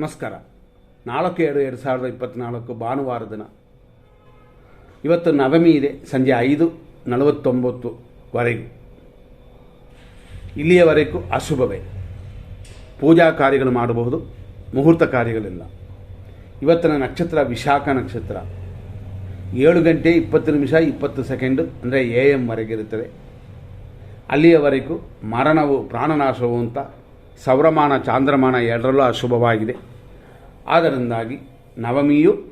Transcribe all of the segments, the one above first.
ನಮಸ್ಕಾರ. ನಾಲ್ಕು ಎರಡು ಎರಡು ಸಾವಿರದ ಇಪ್ಪತ್ತ್ನಾಲ್ಕು ಭಾನುವಾರ ದಿನ. ಇವತ್ತು ನವಮಿ ಇದೆ, ಸಂಜೆ ಐದು ನಲವತ್ತೊಂಬತ್ತುವರೆಗೂ ಇಲ್ಲಿಯವರೆಗೂ ಅಶುಭವೇ. ಪೂಜಾ ಕಾರ್ಯಗಳು ಮಾಡಬಹುದು, ಮುಹೂರ್ತ ಕಾರ್ಯಗಳಿಲ್ಲ. ಇವತ್ತಿನ ನಕ್ಷತ್ರ ವಿಶಾಖ ನಕ್ಷತ್ರ. ಏಳು ಗಂಟೆ ಇಪ್ಪತ್ತು ನಿಮಿಷ ಇಪ್ಪತ್ತು ಸೆಕೆಂಡು ಅಂದರೆ ಎ ಎಮ್ವರೆಗಿರುತ್ತದೆ ಅಲ್ಲಿಯವರೆಗೂ ಮರಣವು, ಪ್ರಾಣನಾಶವು ಅಂತ ಸೌರಮಾನ, ಚಾಂದ್ರಮಾನ ಎರಡರಲ್ಲೂ ಅಶುಭವಾಗಿದೆ ಆದ್ದರಿಂದಾಗಿ ನವಮಿಯು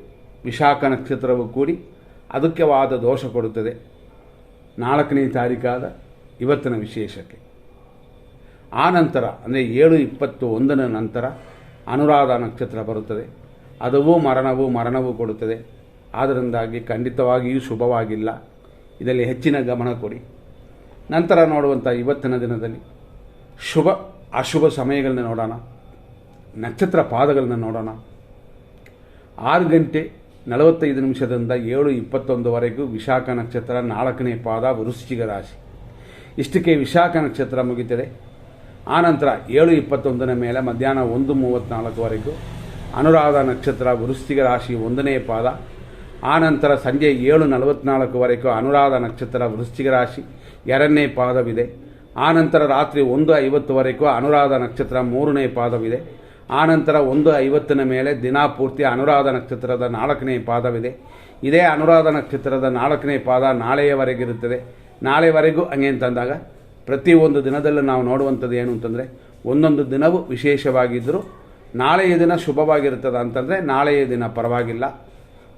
ವಿಶಾಖ ನಕ್ಷತ್ರವು ಕೂಡಿ ಅದಕ್ಕೆವಾದ ದೋಷ ಕೊಡುತ್ತದೆ. ನಾಲ್ಕನೇ ತಾರೀಕಾದ ಇವತ್ತಿನ ವಿಶೇಷಕ್ಕೆ. ಆ ನಂತರ, ಅಂದರೆ ಏಳು ಇಪ್ಪತ್ತು ಒಂದನ ನಂತರ ಅನುರಾಧ ನಕ್ಷತ್ರ ಬರುತ್ತದೆ. ಅದವೂ ಮರಣವೂ ಮರಣವೂ ಕೊಡುತ್ತದೆ. ಆದ್ದರಿಂದಾಗಿ ಖಂಡಿತವಾಗಿಯೂ ಶುಭವಾಗಿಲ್ಲ. ಇದರಲ್ಲಿ ಹೆಚ್ಚಿನ ಗಮನ ಕೊಡಿ. ನಂತರ ನೋಡುವಂಥ ಇವತ್ತಿನ ದಿನದಲ್ಲಿ ಶುಭ ಅಶುಭ ಸಮಯಗಳನ್ನ ನೋಡೋಣ, ನಕ್ಷತ್ರ ಪಾದಗಳನ್ನ ನೋಡೋಣ. ಆರು ಗಂಟೆ ನಲವತ್ತೈದು ನಿಮಿಷದಿಂದ ಏಳು ಇಪ್ಪತ್ತೊಂದುವರೆಗೂ ವಿಶಾಖ ನಕ್ಷತ್ರ ನಾಲ್ಕನೇ ಪಾದ ವೃಶ್ಚಿಕ ರಾಶಿ. ಇಷ್ಟಕ್ಕೆ ವಿಶಾಖ ನಕ್ಷತ್ರ ಮುಗಿತದೆ. ಆನಂತರ ಏಳು ಇಪ್ಪತ್ತೊಂದರ ಮೇಲೆ ಮಧ್ಯಾಹ್ನ ಒಂದು ಮೂವತ್ತ್ನಾಲ್ಕುವರೆಗೂ ಅನುರಾಧ ನಕ್ಷತ್ರ ವೃಶ್ಚಿಕ ರಾಶಿ ಒಂದನೇ ಪಾದ. ಆನಂತರ ಸಂಜೆ ಏಳು ನಲವತ್ನಾಲ್ಕುವರೆಗೂ ಅನುರಾಧ ನಕ್ಷತ್ರ ವೃಶ್ಚಿಕ ರಾಶಿ ಎರಡನೇ ಪಾದವಿದೆ. ಆನಂತರ ರಾತ್ರಿ ಒಂದು ಐವತ್ತುವರೆಗೂ ಅನುರಾಧ ನಕ್ಷತ್ರ ಮೂರನೇ ಪಾದವಿದೆ. ಆನಂತರ ಒಂದು ಐವತ್ತಿನ ಮೇಲೆ ದಿನಾಪೂರ್ತಿ ಅನುರಾಧ ನಕ್ಷತ್ರದ ನಾಲ್ಕನೇ ಪಾದವಿದೆ. ಇದೇ ಅನುರಾಧ ನಕ್ಷತ್ರದ ನಾಲ್ಕನೇ ಪಾದ ನಾಳೆಯವರೆಗಿರುತ್ತದೆ ನಾಳೆವರೆಗೂ ಹಂಗೆ ಅಂತಂದಾಗ ಪ್ರತಿಯೊಂದು ದಿನದಲ್ಲೂ ನಾವು ನೋಡುವಂಥದ್ದು ಏನು ಅಂತಂದರೆ ಒಂದೊಂದು ದಿನವೂ ವಿಶೇಷವಾಗಿದ್ದರೂ ನಾಳೆಯ ದಿನ ಶುಭವಾಗಿರುತ್ತದೆ ಅಂತಂದರೆ ನಾಳೆಯ ದಿನ ಪರವಾಗಿಲ್ಲ.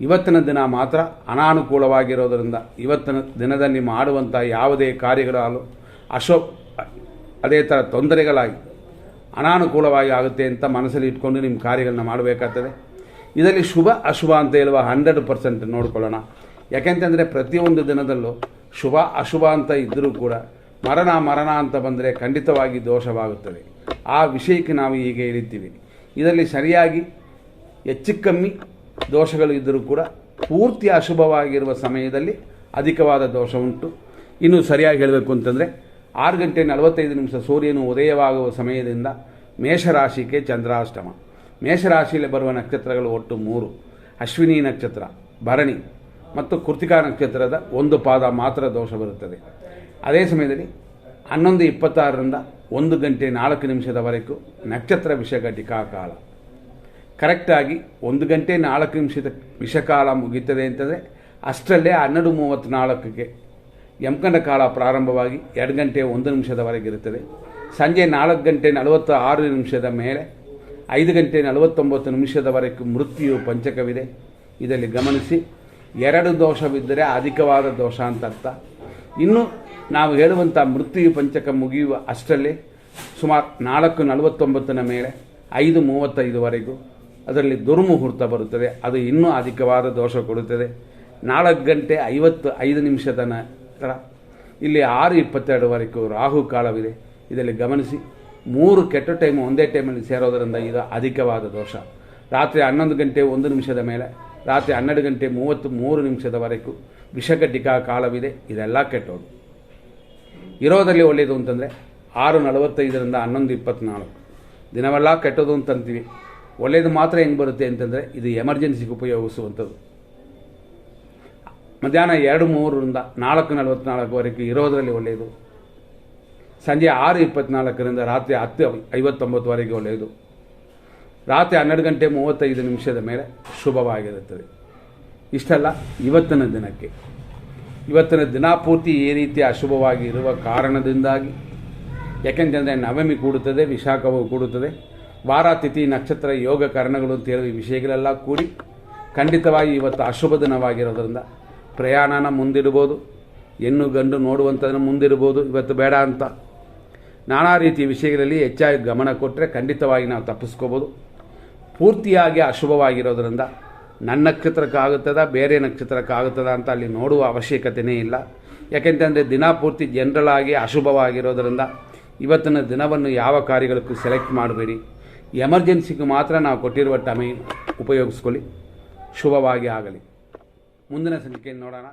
ಇವತ್ತಿನ ದಿನ ಮಾತ್ರ ಅನಾನುಕೂಲವಾಗಿರೋದರಿಂದ ಇವತ್ತಿನ ದಿನದಲ್ಲಿ ಮಾಡುವಂಥ ಯಾವುದೇ ಕಾರ್ಯಗಳು ಅಶೋ ಅದೇ ಥರ ತೊಂದರೆಗಳಾಗಿ, ಅನಾನುಕೂಲವಾಗಿ ಆಗುತ್ತೆ ಅಂತ ಮನಸ್ಸಲ್ಲಿ ಇಟ್ಕೊಂಡು ನಿಮ್ಮ ಕಾರ್ಯಗಳನ್ನ ಮಾಡಬೇಕಾಗ್ತದೆ. ಇದರಲ್ಲಿ ಶುಭ ಅಶುಭ ಅಂತ ಹೇಳುವ ಹಂಡ್ರೆಡ್ ಪರ್ಸೆಂಟ್ ನೋಡ್ಕೊಳ್ಳೋಣ. ಯಾಕೆಂತಂದರೆ ಪ್ರತಿಯೊಂದು ದಿನದಲ್ಲೂ ಶುಭ ಅಶುಭ ಅಂತ ಇದ್ದರೂ ಕೂಡ ಮರಣ ಮರಣ ಅಂತ ಬಂದರೆ ಖಂಡಿತವಾಗಿ ದೋಷವಾಗುತ್ತದೆ. ಆ ವಿಷಯಕ್ಕೆ ನಾವು ಈಗ ಹೇಳಿದ್ದೀವಿ ಇದರಲ್ಲಿ ಸರಿಯಾಗಿ ಹೆಚ್ಚು ಕಮ್ಮಿ ದೋಷಗಳು ಇದ್ದರೂ ಕೂಡ ಪೂರ್ತಿ ಅಶುಭವಾಗಿರುವ ಸಮಯದಲ್ಲಿ ಅಧಿಕವಾದ ದೋಷ ಉಂಟು. ಇನ್ನು ಸರಿಯಾಗಿ ಹೇಳಬೇಕು ಅಂತಂದರೆ ಆರು ಗಂಟೆ ನಲವತ್ತೈದು ನಿಮಿಷ ಸೂರ್ಯನು ಉದಯವಾಗುವ ಸಮಯದಿಂದ ಮೇಷರಾಶಿಗೆ ಚಂದ್ರಾಷ್ಟಮ. ಮೇಷರಾಶಿಯಲ್ಲಿ ಬರುವ ನಕ್ಷತ್ರಗಳು ಒಟ್ಟು ಮೂರು. ಅಶ್ವಿನಿ ನಕ್ಷತ್ರ, ಭರಣಿ ಮತ್ತು ಕೃತಿಕಾ ನಕ್ಷತ್ರದ ಒಂದು ಪಾದ ಮಾತ್ರ ದೋಷ ಬರುತ್ತದೆ. ಅದೇ ಸಮಯದಲ್ಲಿ ಹನ್ನೊಂದು ಇಪ್ಪತ್ತಾರರಿಂದ ಒಂದು ಗಂಟೆ ನಾಲ್ಕು ನಿಮಿಷದವರೆಗೂ ನಕ್ಷತ್ರ ವಿಷಕ ಕಾಲ. ಕರೆಕ್ಟಾಗಿ ಒಂದು ಗಂಟೆ ನಾಲ್ಕು ನಿಮಿಷದ ವಿಷಕಾಲ ಮುಗೀತದೆ ಅಂತಂದರೆ ಅಷ್ಟರಲ್ಲೇ ಹನ್ನೆರಡು ಮೂವತ್ತ್ನಾಲ್ಕಕ್ಕೆ ಯಮಕಂಡ ಕಾಲ ಪ್ರಾರಂಭವಾಗಿ ಎರಡು ಗಂಟೆ ಒಂದು ನಿಮಿಷದವರೆಗಿರುತ್ತದೆ ಸಂಜೆ ನಾಲ್ಕು ಗಂಟೆ ನಲವತ್ತ ಆರು ನಿಮಿಷದ ಮೇಲೆ ಐದು ಗಂಟೆ ನಲವತ್ತೊಂಬತ್ತು ನಿಮಿಷದವರೆಗೂ ಮೃತ್ಯು ಪಂಚಕವಿದೆ. ಇದರಲ್ಲಿ ಗಮನಿಸಿ, ಎರಡು ದೋಷವಿದ್ದರೆ ಅಧಿಕವಾದ ದೋಷ ಅಂತ ಅರ್ಥ ಇನ್ನು ನಾವು ಹೇಳುವಂಥ ಮೃತ್ಯು ಪಂಚಕ ಮುಗಿಯುವ ಅಷ್ಟರಲ್ಲಿ ಸುಮಾರು ನಾಲ್ಕು ನಲವತ್ತೊಂಬತ್ತನ ಮೇಲೆ ಐದು ಮೂವತ್ತೈದುವರೆಗೂ ಅದರಲ್ಲಿ ದುರ್ಮುಹೂರ್ತ ಬರುತ್ತದೆ. ಅದು ಇನ್ನೂ ಅಧಿಕವಾದ ದೋಷ ಕೊಡುತ್ತದೆ. ನಾಲ್ಕು ಗಂಟೆ ಐವತ್ತು ಐದು ನಿಮಿಷದ ಇಲ್ಲಿ ಆರು ಇಪ್ಪತ್ತೆರಡುವರೆಗೂ ರಾಹು ಕಾಲವಿದೆ. ಇದರಲ್ಲಿ ಗಮನಿಸಿ, ಮೂರು ಕೆಟ್ಟ ಟೈಮ್ ಒಂದೇ ಟೈಮಲ್ಲಿ ಸೇರೋದರಿಂದ ಇದು ಅಧಿಕವಾದ ದೋಷ. ರಾತ್ರಿ ಹನ್ನೊಂದು ಗಂಟೆ ಒಂದು ನಿಮಿಷದ ಮೇಲೆ, ರಾತ್ರಿ ಹನ್ನೆರಡು ಗಂಟೆ ಮೂವತ್ತು ಮೂರು ನಿಮಿಷದವರೆಗೂ ವಿಷಕಟಿಕಾ ಕಾಲವಿದೆ. ಇದೆಲ್ಲ ಕೆಟ್ಟೋದು. ಇರೋದರಲ್ಲಿ ಒಳ್ಳೆಯದು ಅಂತಂದರೆ, ಆರು ನಲವತ್ತೈದರಿಂದ ಹನ್ನೊಂದು ಇಪ್ಪತ್ತ್ನಾಲ್ಕು ದಿನವೆಲ್ಲ ಕೆಟ್ಟೋದು ಅಂತಂತೀವಿ. ಒಳ್ಳೆಯದು ಮಾತ್ರ ಹೆಂಗೆ ಬರುತ್ತೆ ಅಂತಂದರೆ, ಇದು ಎಮರ್ಜೆನ್ಸಿಗೆ ಉಪಯೋಗಿಸುವಂಥದ್ದು. ಮಧ್ಯಾಹ್ನ ಎರಡು ಮೂರರಿಂದ ನಾಲ್ಕು ನಲವತ್ತ್ನಾಲ್ಕುವರೆಗೆ ಇರೋದರಲ್ಲಿ ಒಳ್ಳೆಯದು. ಸಂಜೆ ಆರು ಇಪ್ಪತ್ನಾಲ್ಕರಿಂದ ರಾತ್ರಿ ಹತ್ತು ಐವತ್ತೊಂಬತ್ತುವರೆಗೆ ಒಳ್ಳೆಯದು. ರಾತ್ರಿ ಹನ್ನೆರಡು ಗಂಟೆ ಮೂವತ್ತೈದು ನಿಮಿಷದ ಮೇಲೆ ಶುಭವಾಗಿರುತ್ತದೆ. ಇಷ್ಟಲ್ಲ, ಇವತ್ತಿನ ದಿನಕ್ಕೆ. ಇವತ್ತಿನ ದಿನಾಪೂರ್ತಿ ಈ ರೀತಿ ಅಶುಭವಾಗಿ ಇರುವ ಕಾರಣದಿಂದಾಗಿ, ಯಾಕೆಂತಂದರೆ ನವಮಿ ಕೂಡುತ್ತದೆ, ವಿಶಾಖವು ಕೂಡುತ್ತದೆ. ವಾರ, ತಿಥಿ, ನಕ್ಷತ್ರ, ಯೋಗ ಕಾರಣಗಳು ಅಂತ ಹೇಳುವ ಈ ವಿಷಯಗಳೆಲ್ಲ ಕೂಡಿ ಖಂಡಿತವಾಗಿ ಇವತ್ತು ಅಶುಭ ದಿನವಾಗಿರೋದ್ರಿಂದ ಪ್ರಯಾಣನ ಮುಂದಿಡ್ಬೋದು, ಹೆಣ್ಣು ಗಂಡು ನೋಡುವಂಥದ್ದನ್ನು ಮುಂದಿಡ್ಬೋದು, ಇವತ್ತು ಬೇಡ ಅಂತ. ನಾನಾ ರೀತಿಯ ವಿಷಯಗಳಲ್ಲಿ ಹೆಚ್ಚಾಗಿ ಗಮನ ಕೊಟ್ಟರೆ ಖಂಡಿತವಾಗಿ ನಾವು ತಪ್ಪಿಸ್ಕೋಬೋದು. ಪೂರ್ತಿಯಾಗಿ ಅಶುಭವಾಗಿರೋದ್ರಿಂದ ನನ್ನ ನಕ್ಷತ್ರಕ್ಕಾಗುತ್ತದ, ಬೇರೆ ನಕ್ಷತ್ರಕ್ಕಾಗುತ್ತದ ಅಂತ ಅಲ್ಲಿ ನೋಡುವ ಅವಶ್ಯಕತೆಯೇ ಇಲ್ಲ. ಯಾಕೆಂತಂದರೆ ದಿನಪೂರ್ತಿ ಜನರಲ್ ಆಗಿ ಅಶುಭವಾಗಿರೋದ್ರಿಂದ ಇವತ್ತಿನ ದಿನವನ್ನು ಯಾವ ಕಾರ್ಯಗಳಕ್ಕೂ ಸೆಲೆಕ್ಟ್ ಮಾಡಬೇಡಿ. ಎಮರ್ಜೆನ್ಸಿಗೆ ಮಾತ್ರ ನಾವು ಕೊಟ್ಟಿರುವ ಟೈಮ್ ಉಪಯೋಗಿಸ್ಕೊಳ್ಳಿ. ಶುಭವಾಗಿ ಆಗಲಿ. ಮುಂದಿನ ಸಂಚಿಕೆಯನ್ನು ನೋಡೋಣ